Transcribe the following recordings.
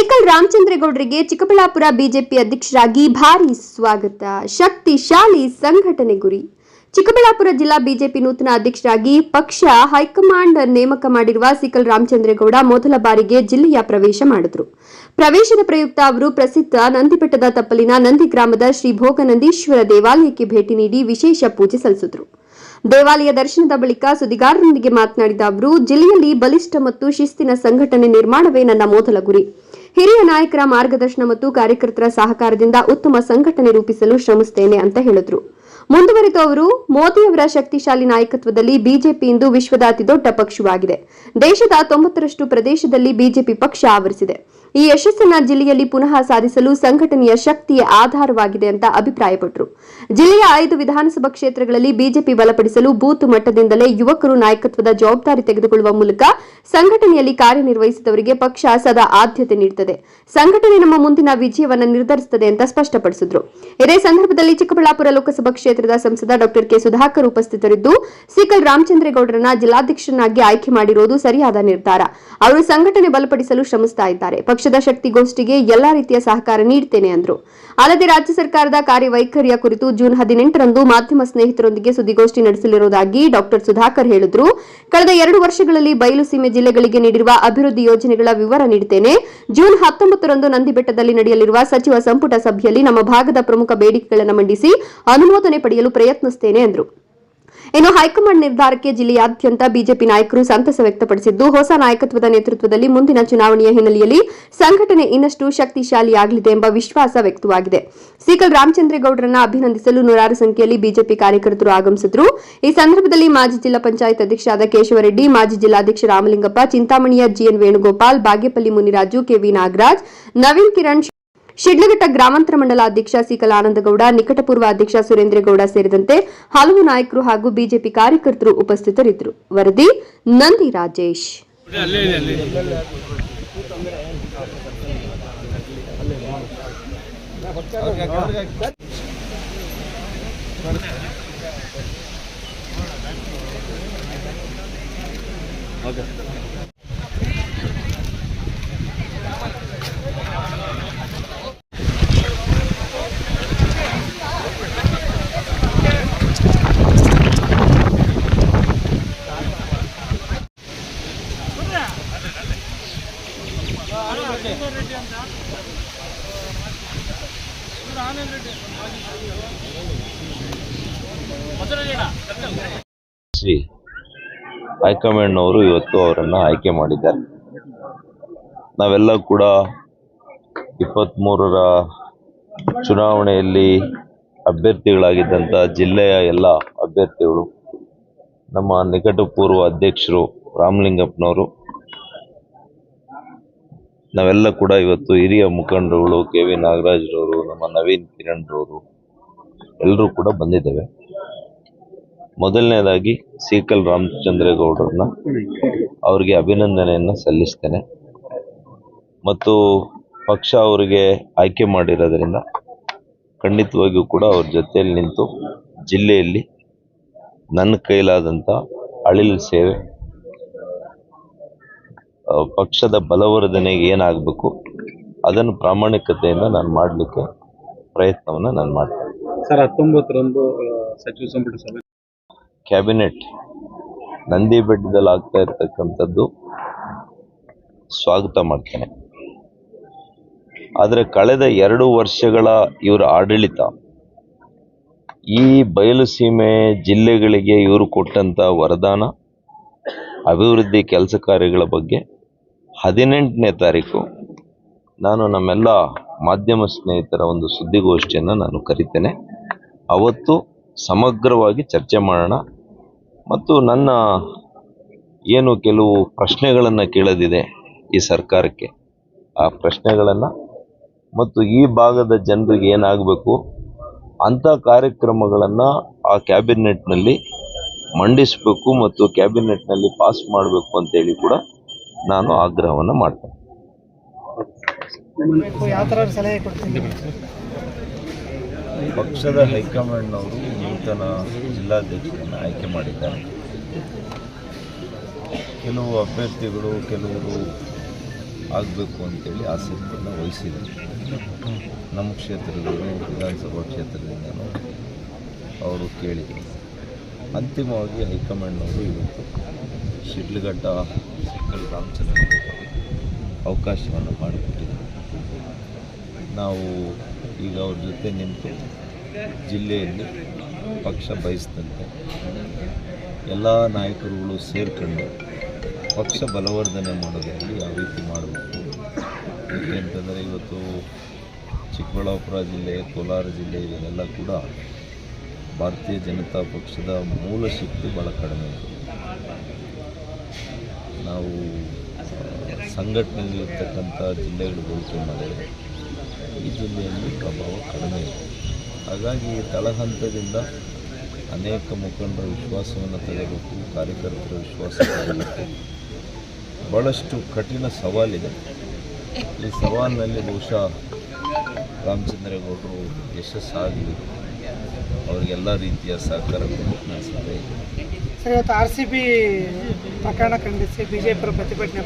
ಸೇಕಲ್ ರಾಮಚಂದ್ರೇಗೌಡರಿಗೆ Chikkaballapur BJP ಅಧ್ಯಕ್ಷರಾಗಿ ಭಾರೀ ಸ್ವಾಗತ. ಶಕ್ತಿಶಾಲಿ ಸಂಘಟನೆ ಗುರಿ. ಚಿಕ್ಕಬಳ್ಳಾಪುರ ಜಿಲ್ಲಾ ಬಿಜೆಪಿ ನೂತನ ಅಧ್ಯಕ್ಷರಾಗಿ ಪಕ್ಷ ಹೈಕಮಾಂಡ್ ನೇಮಕ ಮಾಡಿರುವ ಸಿಕಲ್ ರಾಮಚಂದ್ರೇಗೌಡ ಮೊದಲ ಬಾರಿಗೆ ಜಿಲ್ಲೆಯ ಪ್ರವೇಶ ಮಾಡಿದ್ರು. ಪ್ರವೇಶದ ಪ್ರಯುಕ್ತ ಅವರು ಪ್ರಸಿದ್ಧ ನಂದಿಬೆಟ್ಟದ ತಪ್ಪಲಿನ ನಂದಿ ಗ್ರಾಮದ ಶ್ರೀ ಭೋಗನಂದೀಶ್ವರ ದೇವಾಲಯಕ್ಕೆ ಭೇಟಿ ನೀಡಿ ವಿಶೇಷ ಪೂಜೆ ಸಲ್ಲಿಸಿದರು. ದೇವಾಲಯ ದರ್ಶನದ ಬಳಿಕ ಸುದ್ದಿಗಾರರೊಂದಿಗೆ ಮಾತನಾಡಿದ ಅವರು, ಜಿಲ್ಲೆಯಲ್ಲಿ ಬಲಿಷ್ಠ ಮತ್ತು ಶಿಸ್ತಿನ ಸಂಘಟನೆ ನಿರ್ಮಾಣವೇ ನನ್ನ ಮೊದಲ ಗುರಿ. ಹಿರಿಯ ನಾಯಕರ ಮಾರ್ಗದರ್ಶನ ಮತ್ತು ಕಾರ್ಯಕರ್ತರ ಸಹಕಾರದಿಂದ ಉತ್ತಮ ಸಂಘಟನೆ ರೂಪಿಸಲು ಶ್ರಮಿಸುತ್ತೇನೆ ಅಂತ ಹೇಳಿದ್ರು. ಮುಂದುವರೆದು ಅವರು ಮೋದಿಯವರ ಶಕ್ತಿಶಾಲಿ ನಾಯಕತ್ವದಲ್ಲಿ ಬಿಜೆಪಿ ಇಂದು ವಿಶ್ವದ ಅತಿದೊಡ್ಡ ಪಕ್ಷವಾಗಿದೆ. ದೇಶದ ತೊಂಬತ್ತರಷ್ಟು ಪ್ರದೇಶದಲ್ಲಿ ಬಿಜೆಪಿ ಪಕ್ಷ ಆವರಿಸಿದೆ. ಈ ಯಶಸ್ಸನ್ನ ಜಿಲ್ಲೆಯಲ್ಲಿ ಪುನಃ ಸಾಧಿಸಲು ಸಂಘಟನೆಯ ಶಕ್ತಿಯ ಆಧಾರವಾಗಿದೆ ಅಂತ ಅಭಿಪ್ರಾಯಪಟ್ಟರು. ಜಿಲ್ಲೆಯ ಐದು ವಿಧಾನಸಭಾ ಕ್ಷೇತ್ರಗಳಲ್ಲಿ ಬಿಜೆಪಿ ಬಲಪಡಿಸಲು ಬೂತ್ ಮಟ್ಟದಿಂದಲೇ ಯುವಕರು ನಾಯಕತ್ವದ ಜವಾಬ್ದಾರಿ ತೆಗೆದುಕೊಳ್ಳುವ ಮೂಲಕ ಸಂಘಟನೆಯಲ್ಲಿ ಕಾರ್ಯನಿರ್ವಹಿಸಿದವರಿಗೆ ಪಕ್ಷ ಸದಾ ಆದ್ಯತೆ ನೀಡುತ್ತದೆ. ಸಂಘಟನೆ ನಮ್ಮ ಮುಂದಿನ ವಿಜಯವನ್ನ ನಿರ್ಧರಿಸುತ್ತದೆ ಅಂತ ಸ್ಪಷ್ಟಪಡಿಸಿದ್ರು. ಇದೇ ಸಂದರ್ಭದಲ್ಲಿ ಚಿಕ್ಕಬಳ್ಳಾಪುರ ಲೋಕಸಭಾ ಕ್ಷೇತ್ರದ ಸಂಸದ ಡಾಕ್ಟರ್ ಕೆ ಸುಧಾಕರ್ ಉಪಸ್ಥಿತರಿದ್ದು ಸಿಕಲ್ ರಾಮಚಂದ್ರೇಗೌಡರನ್ನ ಜಿಲ್ಲಾಧ್ಯಕ್ಷರನ್ನಾಗಿ ಆಯ್ಕೆ ಮಾಡಿರುವುದು ಸರಿಯಾದ ನಿರ್ಧಾರ. ಅವರು ಸಂಘಟನೆ ಬಲಪಡಿಸಲು ಶ್ರಮಿಸ್ತಾ ಇದ್ದಾರೆ. ಪಕ್ಷದ ಶಕ್ತಿಗೋಷ್ಠಿಗೆ ಎಲ್ಲಾ ರೀತಿಯ ಸಹಕಾರ ನೀಡುತ್ತೇನೆ ಅಂದ್ರು. ಅಲ್ಲದೆ ರಾಜ್ಯ ಸರ್ಕಾರದ ಕಾರ್ಯವೈಖರಿಯ ಕುರಿತು ಜೂನ್ ಹದಿನೆಂಟರಂದು ಮಾಧ್ಯಮ ಸ್ನೇಹಿತರೊಂದಿಗೆ ಸುದ್ದಿಗೋಷ್ಠಿ ನಡೆಸಲಿರುವುದಾಗಿ ಡಾಕ್ಟರ್ ಸುಧಾಕರ್ ಹೇಳಿದ್ರು. ಕಳೆದ ಎರಡು ವರ್ಷಗಳಲ್ಲಿ ಬಯಲು ಸೀಮೆ ಜಿಲ್ಲೆಗಳಿಗೆ ನೀಡಿರುವ ಅಭಿವೃದ್ಧಿ ಯೋಜನೆಗಳ ವಿವರ ನೀಡುತ್ತೇನೆ ಜೂನ್ ಹತ್ತೊಂಬತ್ತರಂದು ನಂದಿಬೆಟ್ಟದಲ್ಲಿ ನಡೆಯಲಿರುವ ಸಚಿವ ಸಂಪುಟ ಸಭೆಯಲ್ಲಿ ನಮ್ಮ ಭಾಗದ ಪ್ರಮುಖ ಬೇಡಿಕೆಗಳನ್ನು ಮಂಡಿಸಿ ಅನುಮೋದನೆ ಪಡೆಯಲು ಪ್ರಯತ್ನಿಸುತ್ತೇನೆ ಎಂದರು. ಇನ್ನು ಹೈಕಮಾಂಡ್ ನಿರ್ಧಾರಕ್ಕೆ ಜಿಲ್ಲೆಯಾದ್ಯಂತ ಬಿಜೆಪಿ ನಾಯಕರು ಸಂತಸ ವ್ಯಕ್ತಪಡಿಸಿದ್ದು, ಹೊಸ ನಾಯಕತ್ವದ ನೇತೃತ್ವದಲ್ಲಿ ಮುಂದಿನ ಚುನಾವಣೆಯ ಹಿನ್ನೆಲೆಯಲ್ಲಿ ಸಂಘಟನೆ ಇನ್ನಷ್ಟು ಶಕ್ತಿಶಾಲಿಯಾಗಲಿದೆ ಎಂಬ ವಿಶ್ವಾಸ ವ್ಯಕ್ತವಾಗಿದೆ. ಸೀಕಲ್ ರಾಮಚಂದ್ರೇಗೌಡರನ್ನ ಅಭಿನಂದಿಸಲು ನೂರಾರು ಸಂಖ್ಯೆಯಲ್ಲಿ ಬಿಜೆಪಿ ಕಾರ್ಯಕರ್ತರು ಆಗಮಿಸಿದ್ರು. ಈ ಸಂದರ್ಭದಲ್ಲಿ ಮಾಜಿ ಜಿಲ್ಲಾ ಪಂಚಾಯತ್ ಅಧ್ಯಕ್ಷರಾದ ಕೇಶವರೆಡ್ಡಿ, ಮಾಜಿ ಜಿಲ್ಲಾಧ್ಯಕ್ಷ Ramalingappa, ಚಿಂತಾಮಣಿಯ G N Venugopal, Bagepalli Muniraju K V Nagaraj, Naveen Kiran Sidlaghatta ಗ್ರಾಮಾಂತರ ಮಂಡಲ ಅಧ್ಯಕ್ಷ ಸಿಕಲ್ ಆನಂದಗೌಡ ನಿಕಟಪೂರ್ವ ಅಧ್ಯಕ್ಷ ಸುರೇಂದ್ರೇಗೌಡ ಸೇರಿದಂತೆ ಹಲವು ನಾಯಕರು ಹಾಗೂ ಬಿಜೆಪಿ ಕಾರ್ಯಕರ್ತರು ಉಪಸ್ಥಿತರಿದ್ದರು. ವರದಿ ನಂದಿ ರಾಜೇಶ್. ಶ್ರೀ ಹೈಕಮಾಂಡ್ನವರು ಇವತ್ತು ಅವರನ್ನು ಆಯ್ಕೆ ಮಾಡಿದ್ದಾರೆ. ನಾವೆಲ್ಲ ಕೂಡ ಇಪ್ಪತ್ತ್ಮೂರರ ಚುನಾವಣೆಯಲ್ಲಿ ಅಭ್ಯರ್ಥಿಗಳಾಗಿದ್ದಂಥ ಜಿಲ್ಲೆಯ ಎಲ್ಲ ಅಭ್ಯರ್ಥಿಗಳು, ನಮ್ಮ ನಿಕಟಪೂರ್ವ ಅಧ್ಯಕ್ಷರು ರಾಮಲಿಂಗಪ್ಪನವರು ನಾವೆಲ್ಲ ಕೂಡ ಇವತ್ತು ಹಿರಿಯ ಮುಖಂಡರುಗಳು ಕೆ ವಿ ನಾಗರಾಜ್ರವರು, ನಮ್ಮ ನವೀನ್ ಕಿರಣ್ರವರು ಎಲ್ಲರೂ ಕೂಡ ಬಂದಿದ್ದೇವೆ. ಮೊದಲನೇದಾಗಿ ಸೀಕಲ್ ರಾಮಚಂದ್ರೇಗೌಡರನ್ನ ಅವರಿಗೆ ಅಭಿನಂದನೆಯನ್ನು ಸಲ್ಲಿಸ್ತೇನೆ. ಮತ್ತು ಪಕ್ಷ ಅವರಿಗೆ ಆಯ್ಕೆ ಮಾಡಿರೋದ್ರಿಂದ ಖಂಡಿತವಾಗಿಯೂ ಕೂಡ ಅವ್ರ ಜೊತೆಯಲ್ಲಿ ನಿಂತು ಜಿಲ್ಲೆಯಲ್ಲಿ ನನ್ನ ಕೈಲಾದಂಥ ಅಳಿಲು ಸೇವೆ ಪಕ್ಷದ ಬಲವರ್ಧನೆಗೆ ಏನಾಗಬೇಕು ಅದನ್ನು ಪ್ರಾಮಾಣಿಕತೆಯಿಂದ ನಾನು ಮಾಡಲಿಕ್ಕೆ ಪ್ರಯತ್ನವನ್ನು ನಾನು ಮಾಡ್ತೇನೆ. ಸರ್ ಹತ್ತೊಂಬತ್ತರಂದು ಸಚಿವ ಸಂಪುಟ ಸಭೆ. ಕ್ಯಾಬಿನೆಟ್ ನಂದಿ ಬೆಟ್ಟದಲ್ಲಿ ಆಗ್ತಾ ಇರ್ತಕ್ಕಂಥದ್ದು ಸ್ವಾಗತ ಮಾಡ್ತೇನೆ. ಆದರೆ ಕಳೆದ ಎರಡು ವರ್ಷಗಳ ಇವರ ಆಡಳಿತ ಈ ಬಯಲುಸೀಮೆ ಜಿಲ್ಲೆಗಳಿಗೆ ಇವರು ಕೊಟ್ಟಂಥ ವರದಾನ ಅಭಿವೃದ್ಧಿ ಕೆಲಸ ಕಾರ್ಯಗಳ ಬಗ್ಗೆ ಹದಿನೆಂಟನೇ ತಾರೀಕು. ನಾನು ನಮ್ಮೆಲ್ಲ ಮಾಧ್ಯಮ ಸ್ನೇಹಿತರ ಒಂದು ಸುದ್ದಿಗೋಷ್ಠಿಯನ್ನು ನಾನು ಕರಿತೇನೆ. ಅವತ್ತು ಸಮಗ್ರವಾಗಿ ಚರ್ಚೆ ಮಾಡೋಣ. ಮತ್ತು ನನ್ನ ಏನು ಕೆಲವು ಪ್ರಶ್ನೆಗಳನ್ನು ಕೇಳದಿದೆ ಈ ಸರ್ಕಾರಕ್ಕೆ. ಆ ಪ್ರಶ್ನೆಗಳನ್ನು ಮತ್ತು ಈ ಭಾಗದ ಜನರಿಗೆ ಏನಾಗಬೇಕು? ಅಂಥ ಕಾರ್ಯಕ್ರಮಗಳನ್ನು ಆ ಕ್ಯಾಬಿನೆಟ್ನಲ್ಲಿ ಮಂಡಿಸಬೇಕು ಮತ್ತು ಕ್ಯಾಬಿನೆಟ್ನಲ್ಲಿ ಪಾಸ್ ಮಾಡಬೇಕು ಅಂತೇಳಿ ಕೂಡ ನಾನು ಆಗ್ರಹವನ್ನು ಮಾಡ್ತೇನೆ. ಪಕ್ಷದ ಹೈಕಮಾಂಡ್ ಸಲಹೆ ಕೊಡ್ತೀನಿ ಪಕ್ಷದ ಹೈಕಮಾಂಡ್ನವರು ನೂತನ ಜಿಲ್ಲಾಧ್ಯಕ್ಷರನ್ನು ಆಯ್ಕೆ ಮಾಡಿದ್ದಾರೆ. ಕೆಲವು ಅಭ್ಯರ್ಥಿಗಳು ಕೆಲವರು ಆಗಬೇಕು ಅಂತೇಳಿ ಆಸಕ್ತಿಯನ್ನು ವಹಿಸಿದರು ನಮ್ಮ ಕ್ಷೇತ್ರದಲ್ಲಿ ವಿಧಾನಸಭಾ ಕ್ಷೇತ್ರದಿಂದನೂ ಅವರು ಕೇಳಿದರು. ಅಂತಿಮವಾಗಿ ಹೈಕಮಾಂಡ್ನವರು ಇವತ್ತು ಶಿಡ್ಲಘಟ್ಟ ಸಿಕ್ಕಲ್ ರಾಮಚಂದ್ರ ಅವಕಾಶವನ್ನು ಮಾಡಿಕೊಟ್ಟಿದ್ದಾರೆ. ನಾವು ಈಗ ಅವ್ರ ಜೊತೆ ನಿಂತು ಜಿಲ್ಲೆಯಲ್ಲಿ ಪಕ್ಷ ಬಯಸಿದಂತೆ ಎಲ್ಲ ನಾಯಕರುಗಳು ಸೇರಿಕೊಂಡು ಪಕ್ಷ ಬಲವರ್ಧನೆ ಮಾಡೋದಾಗಿ ಯಾವ ರೀತಿ ಮಾಡಬೇಕು? ಏಕೆಂತಂದರೆ ಇವತ್ತು ಚಿಕ್ಕಬಳ್ಳಾಪುರ ಜಿಲ್ಲೆ, ಕೋಲಾರ ಜಿಲ್ಲೆ ಇವೆಲ್ಲ ಕೂಡ ಭಾರತೀಯ ಜನತಾ ಪಕ್ಷದ ಮೂಲ ಶಕ್ತಿ ಭಾಳ ಕಡಿಮೆ. ಇದೆ ನಾವು ಸಂಘಟನೆಯಲ್ಲಿರ್ತಕ್ಕಂಥ ಜಿಲ್ಲೆಗಳು ಹೋಲಿಕೆ ಮಾಡಿದರೆ ಈ ಜಿಲ್ಲೆಯಲ್ಲಿ ಪ್ರಭಾವ ಕಡಿಮೆ ಇದೆ. ಹಾಗಾಗಿ ತಳಹಂತದಿಂದ ಅನೇಕ ಮುಖಂಡರ ವಿಶ್ವಾಸವನ್ನು ತಗೋಬೇಕು ಕಾರ್ಯಕರ್ತರ ವಿಶ್ವಾಸ ತಗೋಬೇಕು ಭಾಳಷ್ಟು ಕಠಿಣ ಸವಾಲಿದೆ. ಈ ಸವಾಲಿನಲ್ಲಿ ಬಹುಶಃ ರಾಮಚಂದ್ರೇಗೌಡರು ಯಶಸ್ಸಾಗಲಿ ಅವರಿಗೆಲ್ಲ ರೀತಿಯ ಸಹಕಾರ ಕೊಡಬೇಕು ಇದ್ದೀನಿ ಸರ್, ಇವತ್ತು ಆರ್ ಸಿ ಬಿ ಪ್ರಕರಣ ಖಂಡಿಸಿ ಬಿಜೆಪಿ ಪ್ರತಿಭಟನೆ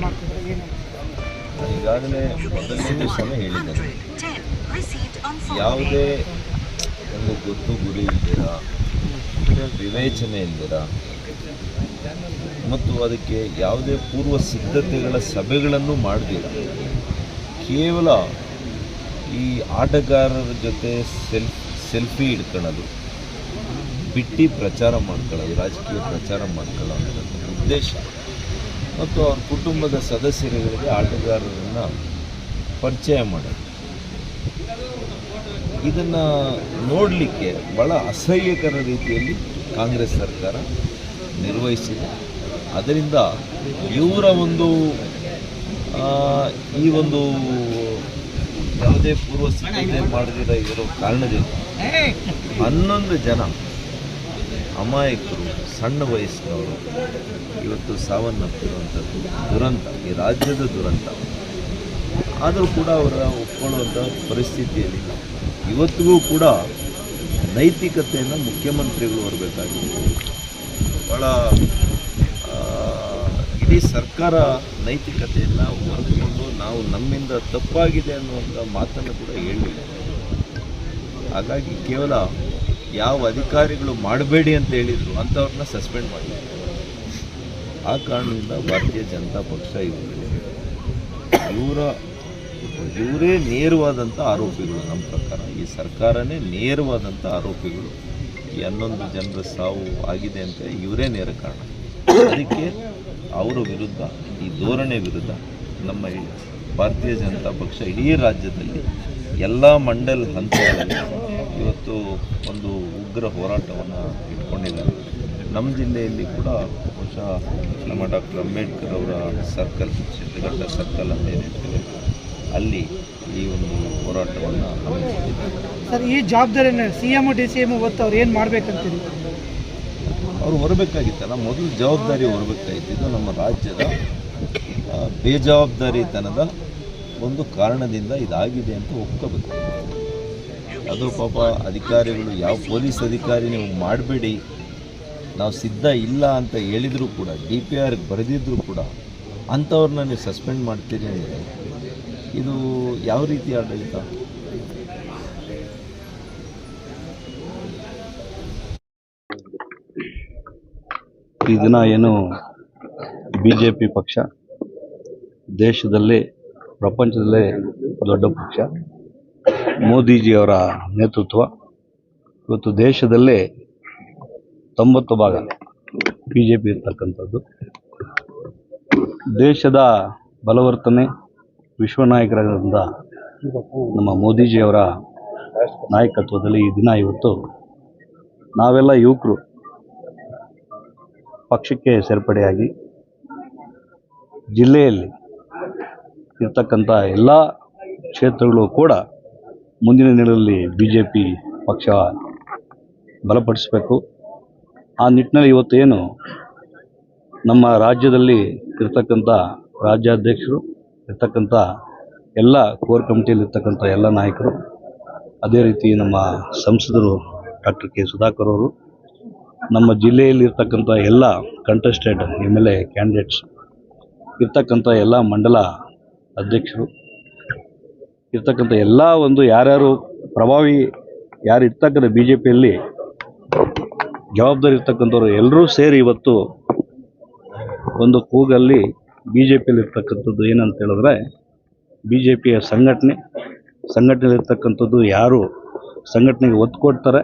ಈಗಾಗಲೇ ಮೊದಲನೇ ದಿವಸನೇ ಯಾವುದೇ ಒಂದು ಗೊತ್ತು, ಗುರಿ ಇಲ್ದಿರ, ವಿವೇಚನೆ ಇಲ್ದಿರ, ಮತ್ತು ಅದಕ್ಕೆ ಯಾವುದೇ ಪೂರ್ವ ಸಿದ್ಧತೆಗಳ ಸಭೆಗಳನ್ನು ಮಾಡದಿರ. ಕೇವಲ ಈ ಆಟಗಾರರ ಜೊತೆ ಸೆಲ್ಫ್ ಸೆಲ್ಫಿ ಇಟ್ಕೊಳ್ಳೋದು ಬಿಟ್ಟು ಪ್ರಚಾರ ಮಾಡ್ಕೊಳ್ಳೋದು, ರಾಜಕೀಯ ಪ್ರಚಾರ ಮಾಡ್ಕೊಳ್ಳೋದು ಉದ್ದೇಶ. ಮತ್ತು ಅವ್ರ ಕುಟುಂಬದ ಸದಸ್ಯರುಗಳಿಗೆ ಆಟಗಾರರನ್ನು ಪರಿಚಯ ಮಾಡೋದು. ಇದನ್ನು ನೋಡಲಿಕ್ಕೆ ಭಾಳ ಅಸಹ್ಯಕರ ರೀತಿಯಲ್ಲಿ ಕಾಂಗ್ರೆಸ್ ಸರ್ಕಾರ ನಿರ್ವಹಿಸಿದೆ. ಅದರಿಂದ ಇವರ ಒಂದು ಈ ಒಂದು ಯಾವುದೇ ಪೂರ್ವ ಸಿದ್ಧತೆ ಮಾಡದಿರೋ ಇರೋ ಕಾರಣದಿಂದ ಹನ್ನೊಂದು ಜನ ಅಮಾಯಕರು, ಸಣ್ಣ ವಯಸ್ಸಿನವರು ಇವತ್ತು ಸಾವನ್ನಪ್ಪಿರುವಂಥದ್ದು ದುರಂತ, ಈ ರಾಜ್ಯದ ದುರಂತ. ಆದರೂ ಕೂಡ ಅವರ ಒಪ್ಕೊಳ್ಳುವಂಥ ಪರಿಸ್ಥಿತಿಯಲ್ಲಿಲ್ಲ ಇವತ್ತಿಗೂ ಕೂಡ ನೈತಿಕತೆಯನ್ನು ಮುಖ್ಯಮಂತ್ರಿಗಳು ಬರಬೇಕಾಗಿದೆ ಭಾಳ ಇಡೀ ಸರ್ಕಾರ ನೈತಿಕತೆಯನ್ನು ಹೊರತುಕೊಂಡು ನಾವು ನಮ್ಮಿಂದ ತಪ್ಪಾಗಿದೆ ಅನ್ನುವಂಥ ಮಾತನ್ನು ಕೂಡ ಹೇಳಿಲ್ಲ. ಹಾಗಾಗಿ ಕೇವಲ ಯಾವ ಅಧಿಕಾರಿಗಳು ಮಾಡಬೇಡಿ ಅಂತ ಹೇಳಿದರು, ಅಂಥವ್ರನ್ನ ಸಸ್ಪೆಂಡ್ ಮಾಡಿದ್ರು. ಆ ಕಾರಣದಿಂದ ಭಾರತೀಯ ಜನತಾ ಪಕ್ಷ ಇವರು ಇವರ, ಇವರೇ ನೇರವಾದಂಥ ಆರೋಪಿಗಳು ನಮ್ಮ ಪ್ರಕಾರ. ಈ ಸರ್ಕಾರನೇ ನೇರವಾದಂಥ ಆರೋಪಿಗಳು. ಈ ಹನ್ನೊಂದು ಜನರ ಸಾವು ಆಗಿದೆ ಅಂತ ಇವರೇ ನೇರ ಕಾರಣ. ಅದಕ್ಕೆ ಅವರ ವಿರುದ್ಧ, ಈ ಧೋರಣೆ ವಿರುದ್ಧ ನಮ್ಮ ಭಾರತೀಯ ಜನತಾ ಪಕ್ಷ ಇಡೀ ರಾಜ್ಯದಲ್ಲಿ ಎಲ್ಲ ಮಂಡಲ್ ಹಂತಗಳಲ್ಲಿ ಇವತ್ತು ಒಂದು ಉಗ್ರ ಹೋರಾಟವನ್ನು ಇಟ್ಕೊಂಡಿದ್ದಾರೆ. ನಮ್ಮ ಜಿಲ್ಲೆಯಲ್ಲಿ ಕೂಡ ಬಹುಶಃ ನಮ್ಮ ಡಾಕ್ಟರ್ ಅಂಬೇಡ್ಕರ್ ಅವರ ಸರ್ಕಲ್ ಶಿಡ್ಲಘಟ್ಟ ಸರ್ಕಲ್ ಅಂತ ಏನಿರ್ತದೆ ಅಲ್ಲಿ ಈ ಒಂದು ಹೋರಾಟವನ್ನು ಸರ್ ಈ ಜವಾಬ್ದಾರಿಯನ್ನು C M D C M ಇವತ್ತು ಅವ್ರು ಏನು ಮಾಡಬೇಕಂತೀರಿ? ಅವ್ರು ಹೊರಬೇಕಾಗಿತ್ತಲ್ಲ ಮೊದಲು ಜವಾಬ್ದಾರಿ ಹೊರಬೇಕಾಗಿತ್ತು ಇದು ನಮ್ಮ ರಾಜ್ಯದ ಬೇಜವಾಬ್ದಾರಿತನದ ಒಂದು ಕಾರಣದಿಂದ ಇದಾಗಿದೆ ಅಂತ ಒಪ್ಕೋಬೇಕು. ಅದು ಪಾಪ ಅಧಿಕಾರಿಗಳು ಯಾವ ಪೊಲೀಸ್ ಅಧಿಕಾರಿ ನೀವು ಮಾಡಬೇಡಿ, ನಾವು ಸಿದ್ಧ ಇಲ್ಲ ಅಂತ ಹೇಳಿದರೂ ಕೂಡ, ಡಿ ಪಿ ಆರ್ಗೆ ಬರೆದಿದ್ದರೂ ಕೂಡ ಅಂಥವ್ರನ್ನ ನೀವು ಸಸ್ಪೆಂಡ್ ಮಾಡ್ತೀರಿ ಅಂದರೆ ಇದು ಯಾವ ರೀತಿ ಆಡಳಿತ? ಈ ದಿನ ಏನು ಬಿ ಜೆ ಪಿ ಪಕ್ಷ, ದೇಶದಲ್ಲೇ, ಪ್ರಪಂಚದಲ್ಲೇ ದೊಡ್ಡ ಪಕ್ಷ. ಮೋದಿಜಿಯವರ ನೇತೃತ್ವ ಇವತ್ತು ದೇಶದಲ್ಲೇ ತೊಂಬತ್ತು ಭಾಗ ಬಿ ಜೆ ಪಿ ಇರ್ತಕ್ಕಂಥದ್ದು. ದೇಶದ ಬಲವರ್ತನೆ ವಿಶ್ವ ನಾಯಕರಾದ ನಮ್ಮ ಮೋದಿಜಿಯವರ ನಾಯಕತ್ವದಲ್ಲಿ ಈ ದಿನ ಇವತ್ತು ನಾವೆಲ್ಲ ಯುವಕರು ಪಕ್ಷಕ್ಕೆ ಸೇರ್ಪಡೆಯಾಗಿ ಜಿಲ್ಲೆಯಲ್ಲಿ ಇರ್ತಕ್ಕಂಥ ಎಲ್ಲ ಕ್ಷೇತ್ರಗಳು ಕೂಡ ಮುಂದಿನ ದಿನಗಳಲ್ಲಿ ಬಿ ಜೆ ಪಿ ಪಕ್ಷ ಬಲಪಡಿಸಬೇಕು. ಆ ನಿಟ್ಟಿನಲ್ಲಿ ಇವತ್ತೇನು ನಮ್ಮ ರಾಜ್ಯದಲ್ಲಿ ಇರ್ತಕ್ಕಂಥ ರಾಜ್ಯಾಧ್ಯಕ್ಷರು, ಇರ್ತಕ್ಕಂಥ ಎಲ್ಲ ಕೋರ್ ಕಮಿಟಿಯಲ್ಲಿ ಇರ್ತಕ್ಕಂಥ ಎಲ್ಲ ನಾಯಕರು, ಅದೇ ರೀತಿ ನಮ್ಮ ಸಂಸದರು ಡಾಕ್ಟರ್ ಕೆ ಸುಧಾಕರ್ ಅವರು, ನಮ್ಮ ಜಿಲ್ಲೆಯಲ್ಲಿ ಇರ್ತಕ್ಕಂಥ ಎಲ್ಲ contested M L A candidates ಇರ್ತಕ್ಕಂಥ ಎಲ್ಲ ಮಂಡಲ ಅಧ್ಯಕ್ಷರು ಇರ್ತಕ್ಕಂಥ ಎಲ್ಲ ಒಂದು ಯಾರ್ಯಾರು ಪ್ರಭಾವಿ, ಯಾರು ಇರ್ತಕ್ಕಂಥ ಬಿ ಜೆ ಪಿಯಲ್ಲಿ ಜವಾಬ್ದಾರಿ ಇರ್ತಕ್ಕಂಥವ್ರು ಎಲ್ಲರೂ ಸೇರಿ ಇವತ್ತು ಒಂದು ಕೂಗಲ್ಲಿ ಬಿ ಜೆ ಪಿಯಲ್ಲಿ ಇರ್ತಕ್ಕಂಥದ್ದು ಏನಂತ ಹೇಳಿದ್ರೆ ಬಿ ಜೆ ಪಿಯ ಸಂಘಟನೆ ಸಂಘಟನೆಯಲ್ಲಿರ್ತಕ್ಕಂಥದ್ದು ಯಾರು ಸಂಘಟನೆಗೆ ಒತ್ತು ಕೊಡ್ತಾರೆ,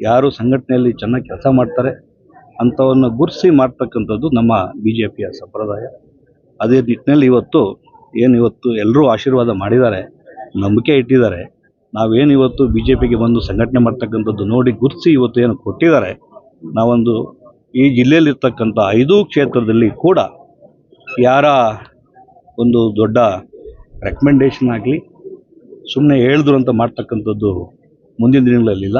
ಯಾರು ಸಂಘಟನೆಯಲ್ಲಿ ಚೆನ್ನಾಗಿ ಕೆಲಸ ಮಾಡ್ತಾರೆ ಅಂಥವನ್ನು ಗುರ್ಸಿ ಮಾಡ್ತಕ್ಕಂಥದ್ದು ನಮ್ಮ ಬಿ ಜೆ ಪಿಯ ಸಂಪ್ರದಾಯ. ಅದೇ ನಿಟ್ಟಿನಲ್ಲಿ ಇವತ್ತು ಏನು ಇವತ್ತು ಎಲ್ಲರೂ ಆಶೀರ್ವಾದ ಮಾಡಿದ್ದಾರೆ ನಂಬಿಕೆ ಇಟ್ಟಿದ್ದಾರೆ. ನಾವೇನು ಇವತ್ತು ಬಿ ಜೆ ಪಿಗೆ ಬಂದು ಸಂಘಟನೆ ಮಾಡ್ತಕ್ಕಂಥದ್ದು ನೋಡಿ ಗುರುತಿಸಿ ಇವತ್ತು ಏನು ಕೊಟ್ಟಿದ್ದಾರೆ. ನಾವೊಂದು ಈ ಜಿಲ್ಲೆಯಲ್ಲಿರ್ತಕ್ಕಂಥ ಐದು ಕ್ಷೇತ್ರದಲ್ಲಿ ಕೂಡ ಯಾರ ಒಂದು ದೊಡ್ಡ ರೆಕಮೆಂಡೇಶನ್ ಆಗಲಿ ಸುಮ್ಮನೆ ಹೇಳಿದ್ರು ಅಂತ ಮಾಡ್ತಕ್ಕಂಥದ್ದು ಮುಂದಿನ ದಿನಗಳಲ್ಲಿಲ್ಲ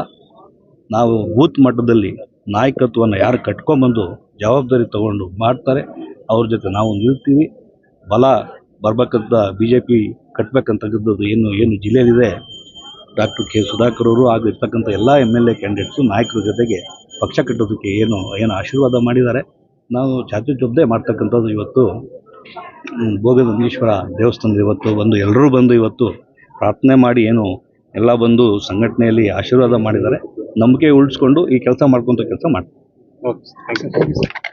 ನಾವು ಬೂತ್ ಮಟ್ಟದಲ್ಲಿ ನಾಯಕತ್ವವನ್ನು ಯಾರು ಕಟ್ಕೊಂಬಂದು ಜವಾಬ್ದಾರಿ ತಗೊಂಡು ಮಾಡ್ತಾರೆ, ಅವ್ರ ಜೊತೆ ನಾವು ನಿಲ್ತೀವಿ. ಬಲ ಬರ್ಬೇಕಂತ ಬಿ ಜೆ ಪಿ ಕಟ್ಟಬೇಕಂತಕ್ಕಂಥದ್ದು ಏನು ಏನು ಜಿಲ್ಲೆಯಲ್ಲಿದೆ. ಡಾಕ್ಟರ್ ಕೆ ಸುಧಾಕರ್ ಅವರು ಹಾಗೂ ಇರ್ತಕ್ಕಂಥ ಎಲ್ಲ ಎಂ ಎಲ್ ಎ ಕ್ಯಾಂಡಿಡೇಟ್ಸು ನಾಯಕರ ಜೊತೆಗೆ ಪಕ್ಷ ಕಟ್ಟೋದಕ್ಕೆ ಏನು ಏನು ಆಶೀರ್ವಾದ ಮಾಡಿದ್ದಾರೆ. ನಾವು ಚಾಚುಚೊಬ್ಬದೆ ಮಾಡ್ತಕ್ಕಂಥದ್ದು ಇವತ್ತು. ಭೋಗನಂದೀಶ್ವರ ದೇವಸ್ಥಾನದ ಇವತ್ತು ಬಂದು ಎಲ್ಲರೂ ಬಂದು ಇವತ್ತು ಪ್ರಾರ್ಥನೆ ಮಾಡಿ ಏನು, ಎಲ್ಲ ಬಂದು ಸಂಘಟನೆಯಲ್ಲಿ ಆಶೀರ್ವಾದ ಮಾಡಿದ್ದಾರೆ. ನಂಬಿಕೆ ಉಳಿಸ್ಕೊಂಡು ಈ ಕೆಲಸ ಮಾಡ್ಕೊತ ಕೆಲಸ ಮಾಡ್ತಾರೆ ಓಕೆ ಥ್ಯಾಂಕ್ ಯು